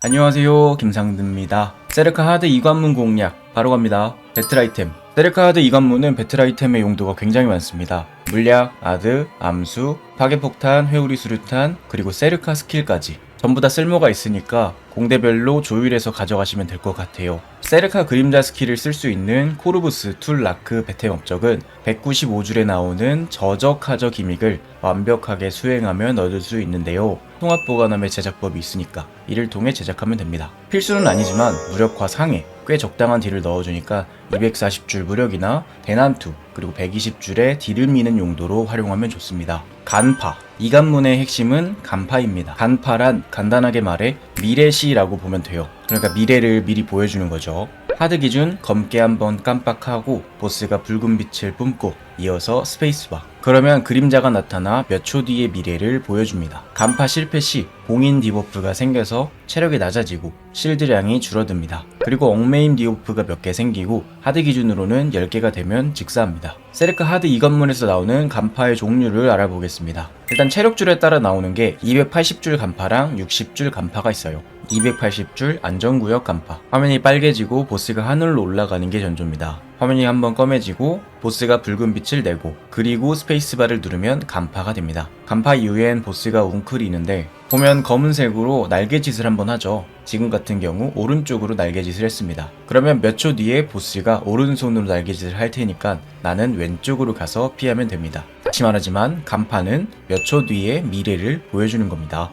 안녕하세요. 김상드입니다. 세르카 하드 이관문 공략 바로 갑니다. 배틀 아이템. 세르카 하드 이관문은 배틀 아이템의 용도가 굉장히 많습니다. 물약, 아드, 암수, 파괴폭탄, 회오리 수류탄 그리고 세르카 스킬까지 전부 다 쓸모가 있으니까 공대별로 조율해서 가져가시면 될 것 같아요 세르카 그림자 스킬을 쓸 수 있는 코르부스 툴 라크 배템 업적은 195줄에 나오는 저적 하저 기믹을 완벽하게 수행하면 얻을 수 있는데요. 통합 보관함의 제작법이 있으니까 이를 통해 제작하면 됩니다. 필수는 아니지만 무력화 상에 꽤 적당한 딜을 넣어주니까 240줄 무력이나 대난투 그리고 120줄의 딜을 미는 용도로 활용하면 좋습니다. 간파 이간문의 핵심은 간파입니다. 간파란 간단하게 말해 미래시라고 보면 돼요. 그러니까 미래를 미리 보여주는 거죠. 하드 기준 검게 한번 깜빡하고 보스가 붉은 빛을 뿜고 이어서 스페이스바 그러면 그림자가 나타나 몇 초 뒤의 미래를 보여줍니다. 간파 실패 시 봉인 디버프가 생겨서 체력이 낮아지고 실드량이 줄어듭니다. 그리고 엉메임 디버프가 몇 개 생기고 하드 기준으로는 10개가 되면 직사합니다. 세르카 하드 이관문에서 나오는 간파의 종류를 알아보겠습니다. 일단 체력줄에 따라 나오는 게 280줄 간파랑 60줄 간파가 있어요. 280줄 안전구역 간파 화면이 빨개지고 보스가 하늘로 올라가는 게 전조입니다 화면이 한번 검해지고 보스가 붉은 빛을 내고 그리고 스페이스바를 누르면 간파가 됩니다. 간파 이후엔 보스가 웅크리는데 보면 검은색으로 날개짓을 한번 하죠. 지금 같은 경우 오른쪽으로 날개짓을 했습니다. 그러면 몇 초 뒤에 보스가 오른손으로 날개짓을 할 테니까 나는 왼쪽으로 가서 피하면 됩니다. 다시 말하지만 간파는 몇 초 뒤에 미래를 보여주는 겁니다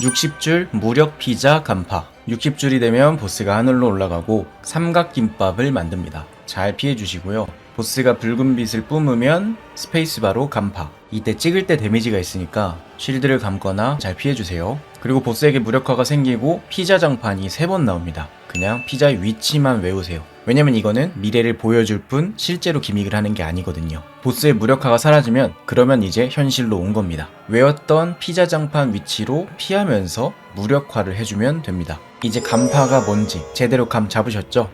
60줄 무력 피자 간파. 60줄이 되면 보스가 하늘로 올라가고 삼각김밥을 만듭니다. 잘 피해주시고요. 보스가 붉은 빛을 뿜으면 스페이스바로 간파. 이때 찍을 때 데미지가 있으니까 쉴드를 감거나 잘 피해주세요 그리고 보스에게 무력화가 생기고 피자 장판이 3번 나옵니다 그냥 피자의 위치만 외우세요 왜냐면 이거는 미래를 보여줄 뿐 실제로 기믹을 하는 게 아니거든요. 보스의 무력화가 사라지면 그러면 이제 현실로 온 겁니다. 외웠던 피자 장판 위치로 피하면서 무력화를 해주면 됩니다. 이제 간파가 뭔지 제대로 감 잡으셨죠?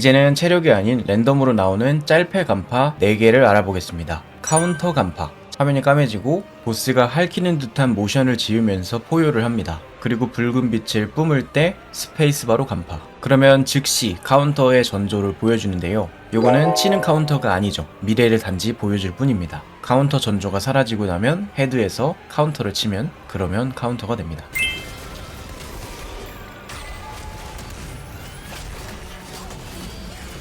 이제는 체력이 아닌 랜덤으로 나오는 짤패 간파 4개를 알아보겠습니다. 카운터 간파. 화면이 까매지고 보스가 핥히는 듯한 모션을 지으면서 포효를 합니다. 그리고 붉은 빛을 뿜을 때 스페이스바로 간파. 그러면 즉시 카운터의 전조를 보여주는데요. 요거는 치는 카운터가 아니죠. 미래를 단지 보여줄 뿐입니다. 카운터 전조가 사라지고 나면 헤드에서 카운터를 치면 그러면 카운터가 됩니다.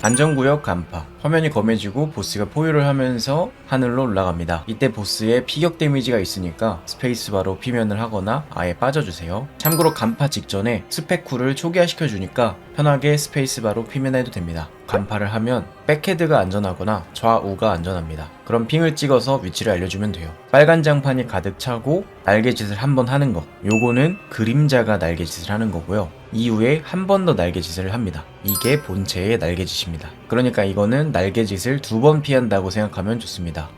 안전구역 간파. 화면이 검해지고 보스가 포유를 하면서 하늘로 올라갑니다. 이때 보스의 피격 데미지가 있으니까 스페이스바로 피면을 하거나 아예 빠져주세요. 참고로 간파 직전에 스펙쿨을 초기화시켜 주니까 편하게 스페이스바로 피면해도 됩니다. 간파를 하면 백헤드가 안전하거나 좌우가 안전합니다. 그럼 핑을 찍어서 위치를 알려주면 돼요. 빨간 장판이 가득 차고 날개짓을 한번 하는 것 요거는 그림자가 날개짓을 하는 거고요 이후에 한 번 더 날개짓을 합니다. 이게 본체의 날개짓입니다. 그러니까 이거는 날개짓을 두 번 피한다고 생각하면 좋습니다.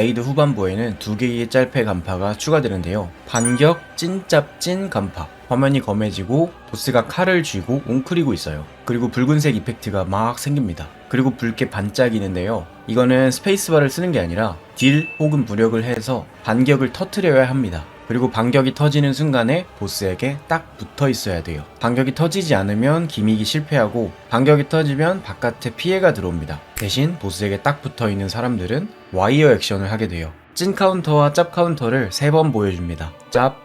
레이드 후반부에는 두 개의 짤패 간파가 추가되는데요. 반격 찐짭찐 간파. 화면이 검해지고 보스가 칼을 쥐고 웅크리고 있어요. 그리고 붉은색 이펙트가 막 생깁니다. 그리고 붉게 반짝이는데요. 이거는 스페이스바를 쓰는 게 아니라 딜 혹은 무력을 해서 반격을 터트려야 합니다. 그리고 반격이 터지는 순간에 보스에게 딱 붙어 있어야 돼요. 반격이 터지지 않으면 기믹이 실패하고 반격이 터지면 바깥에 피해가 들어옵니다. 대신 보스에게 딱 붙어 있는 사람들은 와이어 액션을 하게 돼요. 찐 카운터와 짭 카운터를 세번 보여줍니다. 짭,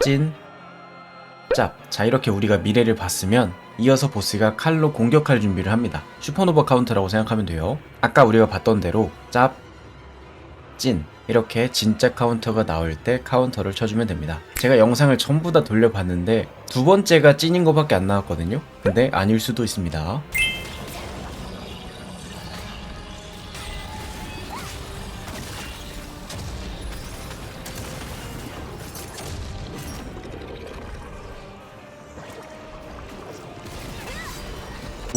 찐, 짭. 자, 이렇게 우리가 미래를 봤으면 이어서 보스가 칼로 공격할 준비를 합니다. 슈퍼노바 카운터라고 생각하면 돼요. 아까 우리가 봤던 대로 짭, 찐. 이렇게 진짜 카운터가 나올 때 카운터를 쳐주면 됩니다. 제가 영상을 전부 다 돌려봤는데 두 번째가 찐인 것밖에 안 나왔거든요. 근데 아닐 수도 있습니다.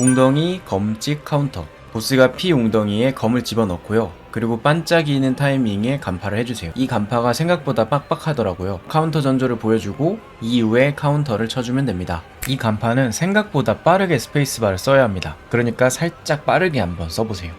웅덩이 검찍 카운터. 보스가 피 웅덩이에 검을 집어넣고요. 그리고 반짝이는 타이밍에 간파를 해주세요. 이 간파가 생각보다 빡빡하더라고요. 카운터 전조를 보여주고 이후에 카운터를 쳐주면 됩니다. 이 간파는 생각보다 빠르게 스페이스바를 써야 합니다. 그러니까 살짝 빠르게 한번 써보세요.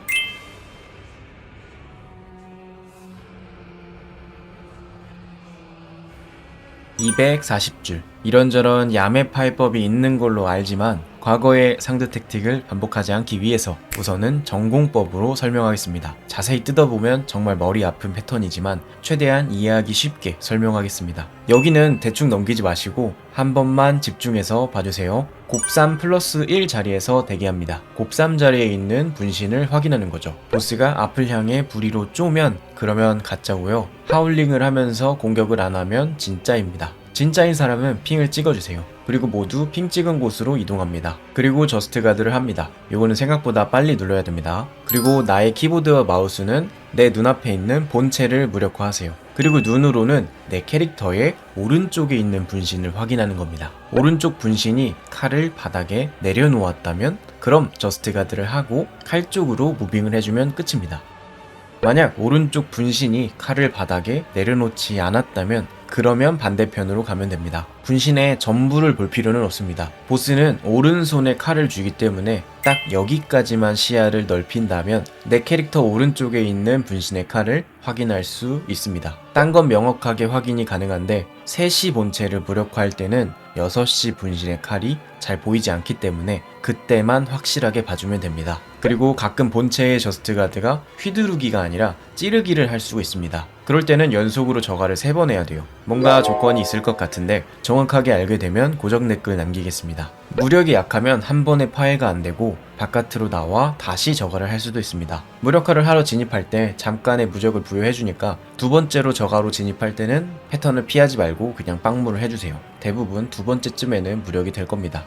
(240줄) 이런저런 야매 파이법이 있는 걸로 알지만 과거의 상드 택틱을 반복하지 않기 위해서 우선은 전공법으로 설명하겠습니다. 자세히 뜯어보면 정말 머리 아픈 패턴이지만 최대한 이해하기 쉽게 설명하겠습니다. 여기는 대충 넘기지 마시고 한 번만 집중해서 봐주세요. 곱삼 플러스 1 자리에서 대기합니다. 곱삼 자리에 있는 분신을 확인하는 거죠. 보스가 앞을 향해 부리로 쪼면 그러면 가짜고요. 하울링을 하면서 공격을 안 하면 진짜입니다. 진짜인 사람은 핑을 찍어주세요. 그리고 모두 핑 찍은 곳으로 이동합니다. 그리고 저스트 가드를 합니다. 이거는 생각보다 빨리 눌러야 됩니다. 그리고 나의 키보드와 마우스는 내 눈앞에 있는 본체를 무력화하세요. 그리고 눈으로는 내 캐릭터의 오른쪽에 있는 분신을 확인하는 겁니다. 오른쪽 분신이 칼을 바닥에 내려놓았다면 그럼 저스트 가드를 하고 칼 쪽으로 무빙을 해주면 끝입니다. 만약 오른쪽 분신이 칼을 바닥에 내려놓지 않았다면 그러면 반대편으로 가면 됩니다. 분신의 전부를 볼 필요는 없습니다. 보스는 오른손에 칼을 쥐기 때문에 딱 여기까지만 시야를 넓힌다면 내 캐릭터 오른쪽에 있는 분신의 칼을 확인할 수 있습니다. 딴 건 명확하게 확인이 가능한데 3시 본체를 무력화할 때는 6시 분신의 칼이 잘 보이지 않기 때문에 그때만 확실하게 봐주면 됩니다. 그리고 가끔 본체의 저스트 가드가 휘두르기가 아니라 찌르기를 할 수가 있습니다. 그럴 때는 연속으로 저가를 3번 해야 돼요. 뭔가 조건이 있을 것 같은데 정확하게 알게 되면 고정 댓글 남기겠습니다. 무력이 약하면 한 번에 파해가 안 되고 바깥으로 나와 다시 저가를 할 수도 있습니다. 무력화를 하러 진입할 때 잠깐의 무적을 부여해주니까 두 번째로 저가로 진입할 때는 패턴을 피하지 말고 그냥 빵무를 해주세요. 대부분 두 번째쯤에는 무력이 될 겁니다.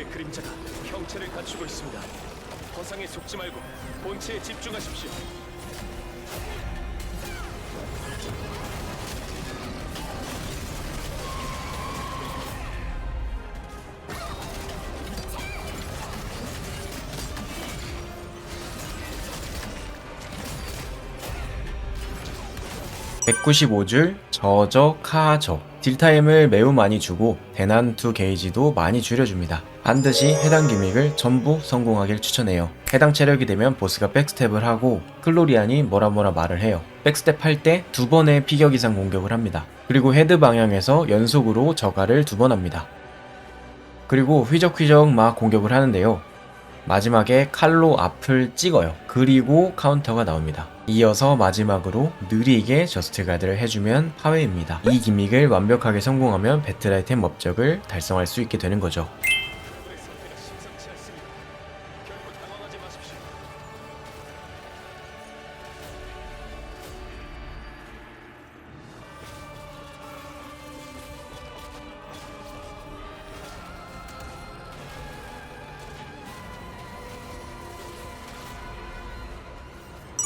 적의 그림자가 형체를 갖추고 있습니다. 허상에 속지 말고 본체에 집중하십시오. (195줄) 저저 카저 딜타임을 매우 많이 주고 대난투 게이지도 많이 줄여줍니다. 반드시 해당 기믹을 전부 성공하길 추천해요. 해당 체력이 되면 보스가 백스텝을 하고 클로리안이 뭐라 뭐라 말을 해요. 백스텝 할 때 두 번의 피격 이상 공격을 합니다. 그리고 헤드 방향에서 연속으로 저가를 두 번 합니다. 그리고 휘적휘적 막 공격을 하는데요. 마지막에 칼로 앞을 찍어요. 그리고 카운터가 나옵니다. 이어서 마지막으로 느리게 저스트 가드를 해주면 파회입니다. 이 기믹을 완벽하게 성공하면 배틀 아이템 업적을 달성할 수 있게 되는 거죠.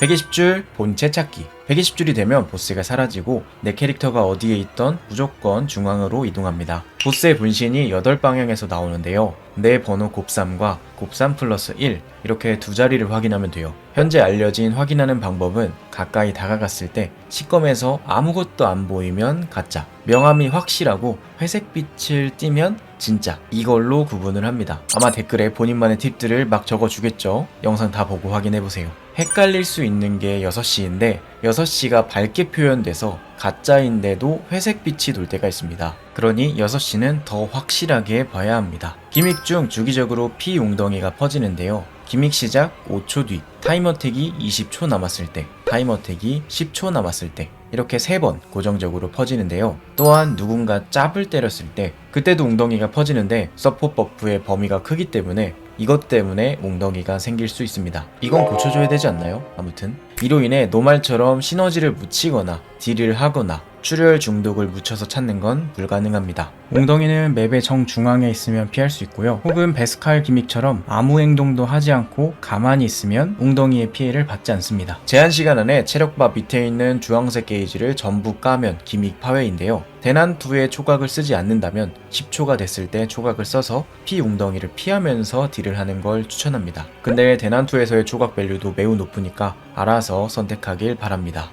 (120줄) 본체 찾기. 120줄이 되면 보스가 사라지고 내 캐릭터가 어디에 있던 무조건 중앙으로 이동합니다. 보스의 분신이 8방향에서 나오는데요. 내 번호 곱삼과 곱삼 플러스 1 이렇게 두 자리를 확인하면 돼요. 현재 알려진 확인하는 방법은 가까이 다가갔을 때 시검에서 아무것도 안 보이면 가짜 명암이 확실하고 회색빛을 띠면 진짜 이걸로 구분을 합니다. 아마 댓글에 본인만의 팁들을 막 적어주겠죠? 영상 다 보고 확인해보세요 헷갈릴 수 있는 게 6시인데 6시가 밝게 표현돼서 가짜인데도 회색빛이 돌 때가 있습니다. 그러니 6시는 더 확실하게 봐야 합니다. 기믹 중 주기적으로 피 웅덩이가 퍼지는데요. 기믹 시작 5초 뒤 타이머 택이 20초 남았을 때 타임어택이 10초 남았을 때 이렇게 3번 고정적으로 퍼지는데요. 또한 누군가 짭을 때렸을 때 그때도 웅덩이가 퍼지는데 서포 버프의 범위가 크기 때문에 이것 때문에 웅덩이가 생길 수 있습니다. 이건 고쳐줘야 되지 않나요? 아무튼 이로 인해 노말처럼 시너지를 묻히거나 딜을 하거나 출혈 중독을 묻혀서 찾는 건 불가능합니다. 웅덩이는 맵의 정중앙에 있으면 피할 수 있고요. 혹은 베스칼 기믹처럼 아무 행동도 하지 않고 가만히 있으면 웅덩이의 피해를 받지 않습니다. 제한 시간 안에 체력바 밑에 있는 주황색 게이지를 전부 까면 기믹 파괴인데요. 대난 2의 초각을 쓰지 않는다면 10초가 됐을 때 초각을 써서 피 웅덩이를 피하면서 딜을 하는 걸 추천합니다. 근데 대난 2에서의 초각 밸류도 매우 높으니까 알아서 선택하길 바랍니다.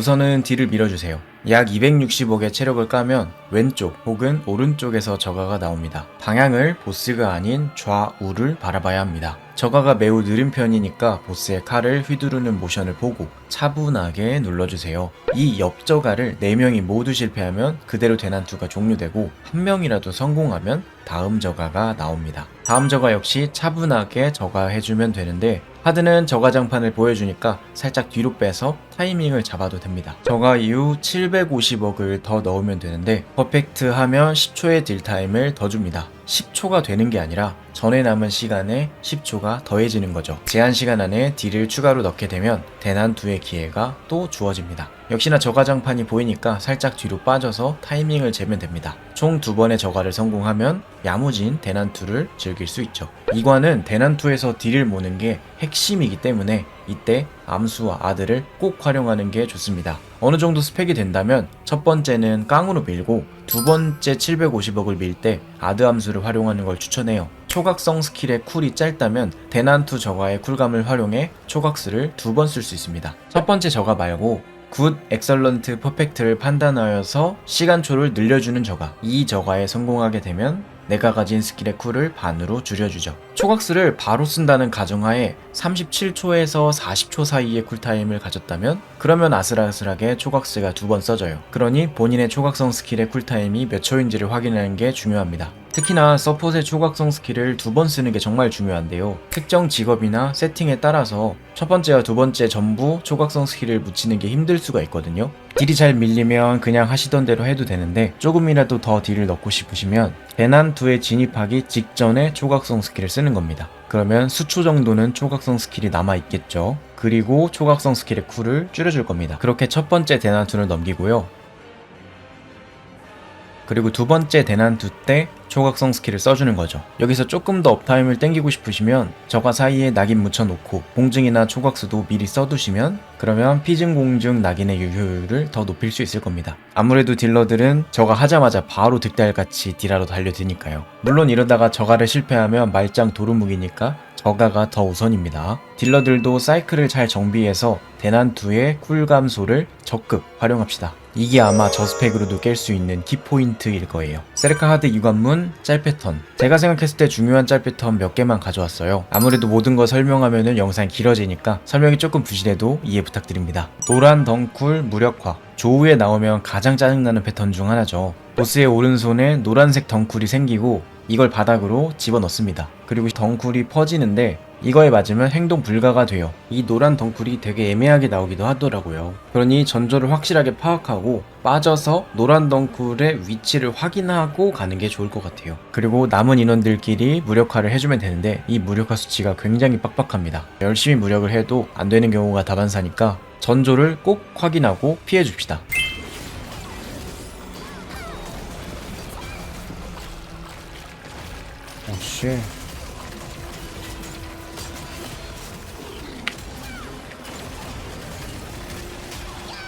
우선은 딜을 밀어주세요. 약 260억의 체력을 까면 왼쪽 혹은 오른쪽에서 저가가 나옵니다. 방향을 보스가 아닌 좌우를 바라봐야 합니다. 저가가 매우 느린 편이니까 보스의 칼을 휘두르는 모션을 보고 차분하게 눌러주세요. 이 옆저가를 4명이 모두 실패하면 그대로 대난투가 종료되고 한 명이라도 성공하면 다음 저가가 나옵니다. 다음 저가 역시 차분하게 저가해주면 되는데 하드는 저가 장판을 보여주니까 살짝 뒤로 빼서 타이밍을 잡아도 됩니다. 저가 이후 750억을 더 넣으면 되는데 퍼펙트 하면 10초의 딜타임을 더 줍니다. 10초가 되는 게 아니라 전에 남은 시간에 10초가 더해지는 거죠. 제한 시간 안에 딜을 추가로 넣게 되면 대난2의 기회가 또 주어집니다. 역시나 저가장판이 보이니까 살짝 뒤로 빠져서 타이밍을 재면 됩니다. 총 두 번의 저가를 성공하면 야무진 대난2를 즐길 수 있죠. 이관은 대난2에서 딜을 모는 게 핵심이기 때문에 이때 암수와 아들을 꼭 활용하는 게 좋습니다. 어느 정도 스펙이 된다면 첫 번째는 깡으로 밀고 두 번째 750억을 밀 때 아드 암수를 활용하는 걸 추천해요. 초각성 스킬의 쿨이 짧다면 대난투 저가의 쿨감을 활용해 초각스를 두 번 쓸 수 있습니다. 첫 번째 저가 말고 굿, 엑설런트, 퍼펙트를 판단하여서 시간초를 늘려주는 저가. 이 저가에 성공하게 되면 내가 가진 스킬의 쿨을 반으로 줄여주죠. 초각스를 바로 쓴다는 가정하에 37초에서 40초 사이의 쿨타임을 가졌다면 그러면 아슬아슬하게 초각스가 두 번 써져요. 그러니 본인의 초각성 스킬의 쿨타임이 몇 초인지를 확인하는 게 중요합니다. 특히나 서폿의 초각성 스킬을 두 번 쓰는 게 정말 중요한데요. 특정 직업이나 세팅에 따라서 첫 번째와 두 번째 전부 초각성 스킬을 묻히는 게 힘들 수가 있거든요. 딜이 잘 밀리면 그냥 하시던 대로 해도 되는데 조금이라도 더 딜을 넣고 싶으시면 대난2에 진입하기 직전에 초각성 스킬을 쓰는 겁니다. 그러면 수초 정도는 초각성 스킬이 남아 있겠죠. 그리고 초각성 스킬의 쿨을 줄여줄 겁니다. 그렇게 첫 번째 대난투를 넘기고요. 그리고 두 번째 대난투 때 초각성 스킬을 써주는 거죠. 여기서 조금 더 업타임을 땡기고 싶으시면 저가 사이에 낙인 묻혀놓고 공증이나 초각수도 미리 써두시면 그러면 피증 공증 낙인의 유효율을 더 높일 수 있을 겁니다. 아무래도 딜러들은 저가 하자마자 바로 득달같이 딜하러 달려드니까요. 물론 이러다가 저가를 실패하면 말짱 도루묵이니까 저가가 더 우선입니다. 딜러들도 사이클을 잘 정비해서 대난2의 쿨감소를 적극 활용합시다. 이게 아마 저 스펙으로도 깰 수 있는 키포인트일 거예요. 세르카 하드 이관문 짤 패턴. 제가 생각했을 때 중요한 짤 패턴 몇 개만 가져왔어요. 아무래도 모든 거 설명하면은 영상이 길어지니까 설명이 조금 부실해도 이해 부탁드립니다. 노란 덩쿨 무력화. 조우에 나오면 가장 짜증나는 패턴 중 하나죠. 보스의 오른손에 노란색 덩쿨이 생기고 이걸 바닥으로 집어넣습니다. 그리고 덩쿨이 퍼지는데 이거에 맞으면 행동 불가가 돼요. 이 노란 덩쿨이 되게 애매하게 나오기도 하더라고요. 그러니 전조를 확실하게 파악하고 빠져서 노란 덩쿨의 위치를 확인하고 가는 게 좋을 것 같아요. 그리고 남은 인원들끼리 무력화를 해주면 되는데 이 무력화 수치가 굉장히 빡빡합니다. 열심히 무력을 해도 안 되는 경우가 다반사니까 전조를 꼭 확인하고 피해 줍시다. 오씨.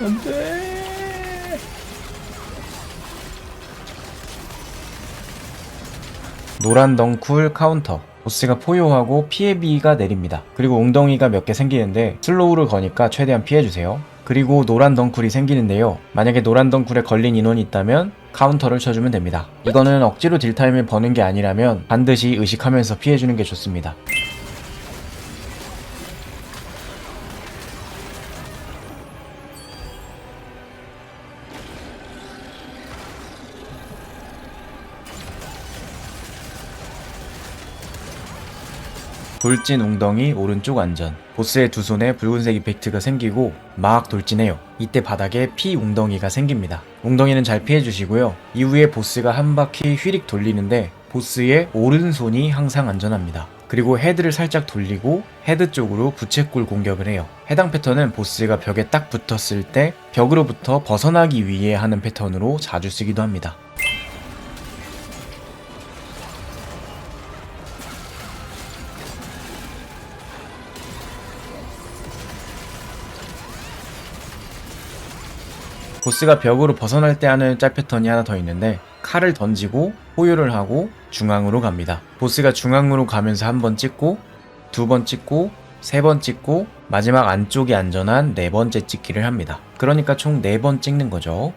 안돼. 노란 덩쿨 카운터. 보스가 포효하고 피해 비가 내립니다. 그리고 웅덩이가 몇 개 생기는데 슬로우를 거니까 최대한 피해주세요. 그리고 노란 덩쿨이 생기는데요. 만약에 노란 덩쿨에 걸린 인원이 있다면 카운터를 쳐주면 됩니다. 이거는 억지로 딜타임을 버는 게 아니라면 반드시 의식하면서 피해주는 게 좋습니다. 돌진 웅덩이 오른쪽 안전. 보스의 두 손에 붉은색 이펙트가 생기고 막 돌진해요. 이때 바닥에 피 웅덩이가 생깁니다. 웅덩이는 잘 피해주시고요. 이후에 보스가 한 바퀴 휘릭 돌리는데 보스의 오른손이 항상 안전합니다. 그리고 헤드를 살짝 돌리고 헤드 쪽으로 부채꼴 공격을 해요. 해당 패턴은 보스가 벽에 딱 붙었을 때 벽으로부터 벗어나기 위해 하는 패턴으로 자주 쓰기도 합니다 보스가 벽으로 벗어날 때 하는 짤 패턴이 하나 더 있는데 칼을 던지고 호요를 하고 중앙으로 갑니다. 보스가 중앙으로 가면서 한 번 찍고 두 번 찍고 세 번 찍고 마지막 안쪽이 안전한 네 번째 찍기를 합니다. 그러니까 총 네 번 찍는 거죠.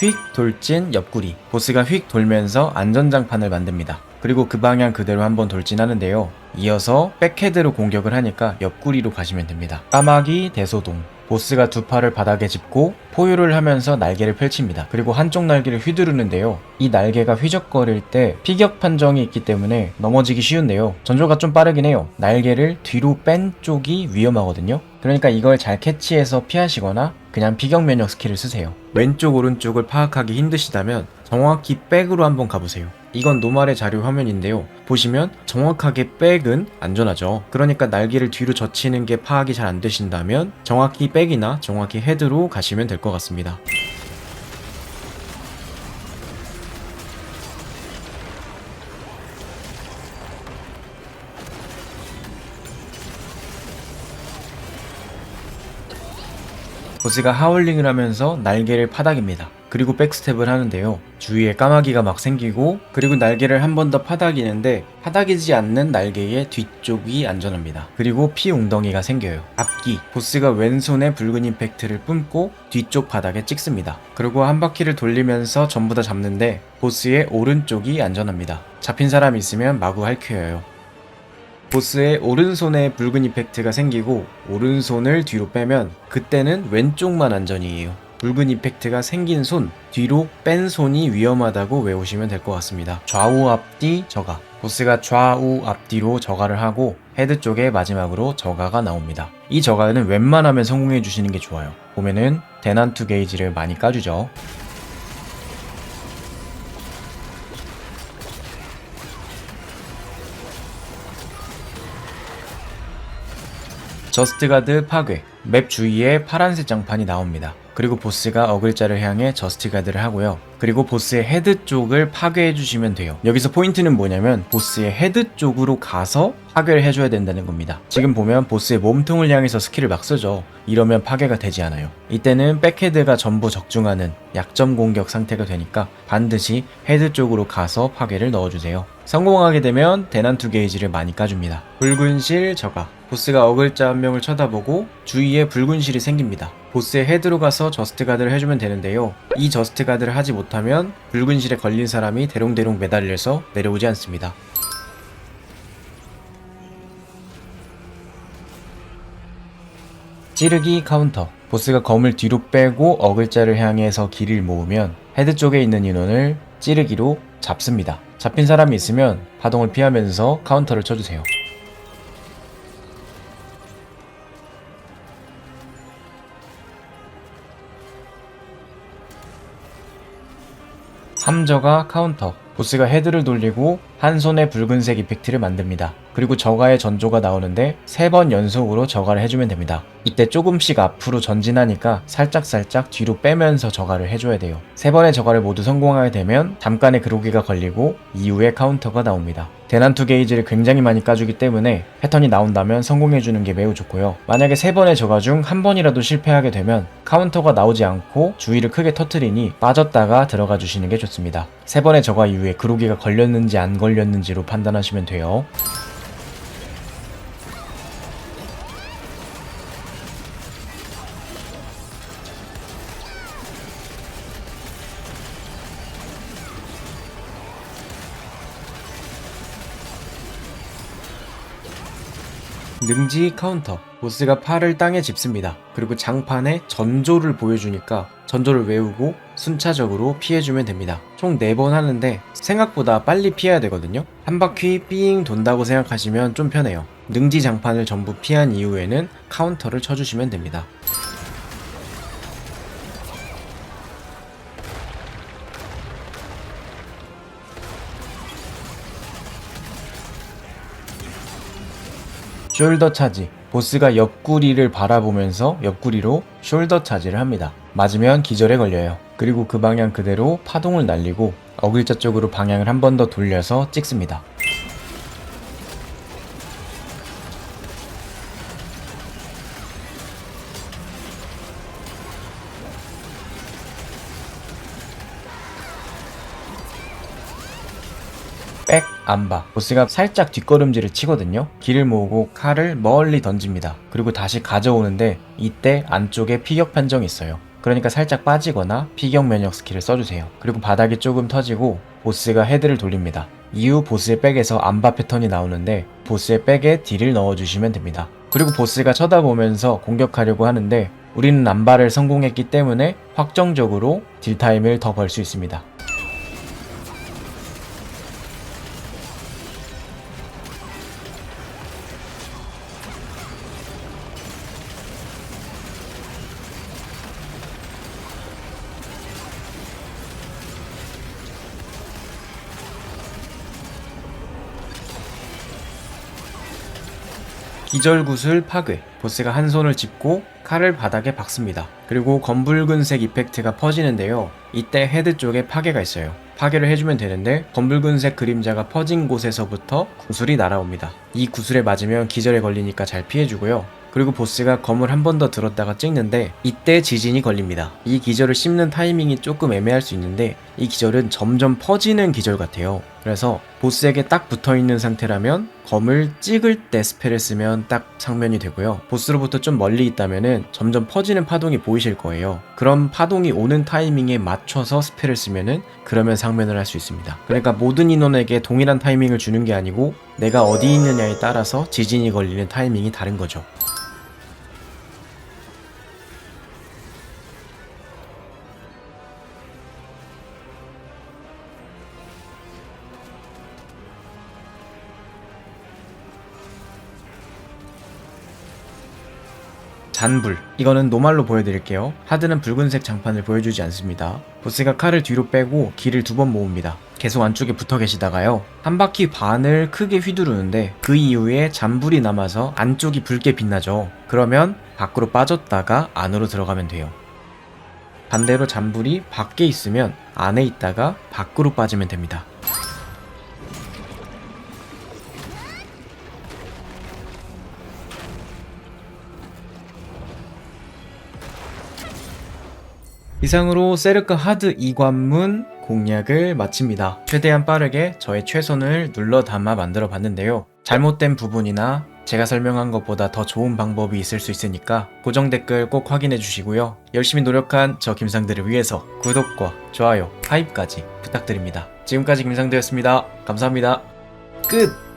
휙 돌진 옆구리 보스가 휙 돌면서 안전장판을 만듭니다 그리고 그 방향 그대로 한번 돌진하는데요 이어서 백헤드로 공격을 하니까 옆구리로 가시면 됩니다 까마귀 대소동 보스가 두 팔을 바닥에 짚고 포유를 하면서 날개를 펼칩니다. 그리고 한쪽 날개를 휘두르는데요. 이 날개가 휘적거릴 때 피격 판정이 있기 때문에 넘어지기 쉬운데요. 전조가 좀 빠르긴 해요. 날개를 뒤로 뺀 쪽이 위험하거든요. 그러니까 이걸 잘 캐치해서 피하시거나 그냥 피격 면역 스킬을 쓰세요. 왼쪽 오른쪽을 파악하기 힘드시다면 정확히 백으로 한번 가보세요. 이건 노말의 자료 화면인데요. 보시면 정확하게 백은 안전하죠. 그러니까 날개를 뒤로 젖히는 게 파악이 잘 안 되신다면 정확히 백이나 정확히 헤드로 가시면 될 것 같습니다. 보스가 하울링을 하면서 날개를 파닥입니다. 그리고 백스텝을 하는데요. 주위에 까마귀가 막 생기고 그리고 날개를 한 번 더 파닥이는데 파닥이지 않는 날개의 뒤쪽이 안전합니다. 그리고 피 웅덩이가 생겨요. 앞기 보스가 왼손에 붉은 임팩트를 뿜고 뒤쪽 바닥에 찍습니다. 그리고 한 바퀴를 돌리면서 전부 다 잡는데 보스의 오른쪽이 안전합니다. 잡힌 사람 있으면 마구 할퀴어요. 보스의 오른손에 붉은 이펙트가 생기고 오른손을 뒤로 빼면 그때는 왼쪽만 안전이에요. 붉은 이펙트가 생긴 손, 뒤로 뺀 손이 위험하다고 외우시면 될 것 같습니다. 좌우 앞뒤 저가. 보스가 좌우 앞뒤로 저가를 하고 헤드 쪽에 마지막으로 저가가 나옵니다. 이 저가는 웬만하면 성공해 주시는 게 좋아요. 보면은 대난투 게이지를 많이 까주죠. 저스트가드 파괴 맵 주위에 파란색 장판이 나옵니다. 그리고 보스가 어글자를 향해 저스트가드를 하고요. 그리고 보스의 헤드 쪽을 파괴해 주시면 돼요. 여기서 포인트는 뭐냐면 보스의 헤드 쪽으로 가서 파괴를 해줘야 된다는 겁니다. 지금 보면 보스의 몸통을 향해서 스킬을 막 쓰죠. 이러면 파괴가 되지 않아요. 이때는 백헤드가 전부 적중하는 약점 공격 상태가 되니까 반드시 헤드 쪽으로 가서 파괴를 넣어주세요. 성공하게 되면 대난 투 게이지를 많이 까줍니다. 붉은 실 저가 보스가 어글자 한 명을 쳐다보고 주위에 붉은 실이 생깁니다. 보스의 헤드로 가서 저스트 가드를 해주면 되는데요. 이 저스트 가드를 하지 못하면 붉은 실에 걸린 사람이 대롱대롱 매달려서 내려오지 않습니다. 찌르기 카운터 보스가 검을 뒤로 빼고 어글자를 향해서 길을 모으면 헤드 쪽에 있는 인원을 찌르기로 잡습니다. 잡힌 사람이 있으면 파동을 피하면서 카운터를 쳐주세요. 함저가 카운터 보스가 헤드를 돌리고 한 손에 붉은색 이펙트를 만듭니다. 그리고 저가의 전조가 나오는데 세번 연속으로 저가를 해주면 됩니다. 이때 조금씩 앞으로 전진하니까 살짝살짝 뒤로 빼면서 저가를 해줘야 돼요. 세 번의 저가를 모두 성공하게 되면 잠깐의 그로기가 걸리고 이후에 카운터가 나옵니다. 대난투 게이지를 굉장히 많이 까주기 때문에 패턴이 나온다면 성공해주는 게 매우 좋고요. 만약에 세 번의 저가 중 한 번이라도 실패하게 되면 카운터가 나오지 않고 주의를 크게 터트리니 빠졌다가 들어가 주시는 게 좋습니다. 세 번의 저가 이후에 그로기가 걸렸는지 안 걸렸는지로 판단하시면 돼요. 능지 카운터. 보스가 팔을 땅에 짚습니다. 그리고 장판에 전조를 보여주니까 전조를 외우고 순차적으로 피해주면 됩니다. 총 4번 하는데 생각보다 빨리 피해야 되거든요. 한 바퀴 삥 돈다고 생각하시면 좀 편해요. 능지 장판을 전부 피한 이후에는 카운터를 쳐주시면 됩니다 숄더 차지. 보스가 옆구리를 바라보면서 옆구리로 숄더 차지를 합니다. 맞으면 기절에 걸려요. 그리고 그 방향 그대로 파동을 날리고 어글자 쪽으로 방향을 한 번 더 돌려서 찍습니다. 백 안바. 보스가 살짝 뒷걸음질을 치거든요. 길을 모으고 칼을 멀리 던집니다. 그리고 다시 가져오는데 이때 안쪽에 피격 판정이 있어요. 그러니까 살짝 빠지거나 피격 면역 스킬을 써주세요. 그리고 바닥이 조금 터지고 보스가 헤드를 돌립니다. 이후 보스의 백에서 안바 패턴이 나오는데 보스의 백에 딜을 넣어주시면 됩니다. 그리고 보스가 쳐다보면서 공격하려고 하는데 우리는 안바를 성공했기 때문에 확정적으로 딜 타임을 더 벌 수 있습니다 기절구슬 파괴. 보스가 한 손을 짚고 칼을 바닥에 박습니다. 그리고 검붉은색 이펙트가 퍼지는데요. 이때 헤드 쪽에 파괴가 있어요. 파괴를 해주면 되는데 검붉은색 그림자가 퍼진 곳에서부터 구슬이 날아옵니다. 이 구슬에 맞으면 기절에 걸리니까 잘 피해주고요. 그리고 보스가 검을 한 번 더 들었다가 찍는데 이때 지진이 걸립니다. 이 기절을 씹는 타이밍이 조금 애매할 수 있는데 이 기절은 점점 퍼지는 기절 같아요. 그래서 보스에게 딱 붙어 있는 상태라면 검을 찍을 때 스펠을 쓰면 딱 상면이 되고요. 보스로부터 좀 멀리 있다면은 점점 퍼지는 파동이 보이실 거예요. 그럼 파동이 오는 타이밍에 맞춰서 스펠을 쓰면은 그러면 상면을 할 수 있습니다. 그러니까 모든 인원에게 동일한 타이밍을 주는 게 아니고 내가 어디 있느냐에 따라서 지진이 걸리는 타이밍이 다른 거죠. 잔불. 이거는 노말로 보여드릴게요. 하드는 붉은색 장판을 보여주지 않습니다. 보스가 칼을 뒤로 빼고 길을 두 번 모읍니다. 계속 안쪽에 붙어 계시다가요. 한 바퀴 반을 크게 휘두르는데 그 이후에 잔불이 남아서 안쪽이 붉게 빛나죠. 그러면 밖으로 빠졌다가 안으로 들어가면 돼요. 반대로 잔불이 밖에 있으면 안에 있다가 밖으로 빠지면 됩니다 이상으로 세르카 하드 2관문 공략을 마칩니다. 최대한 빠르게 저의 최선을 눌러 담아 만들어 봤는데요. 잘못된 부분이나 제가 설명한 것보다 더 좋은 방법이 있을 수 있으니까 고정 댓글 꼭 확인해 주시고요. 열심히 노력한 저 김상들을 위해서 구독과 좋아요, 하입까지 부탁드립니다. 지금까지 김상들였습니다. 감사합니다. 끝!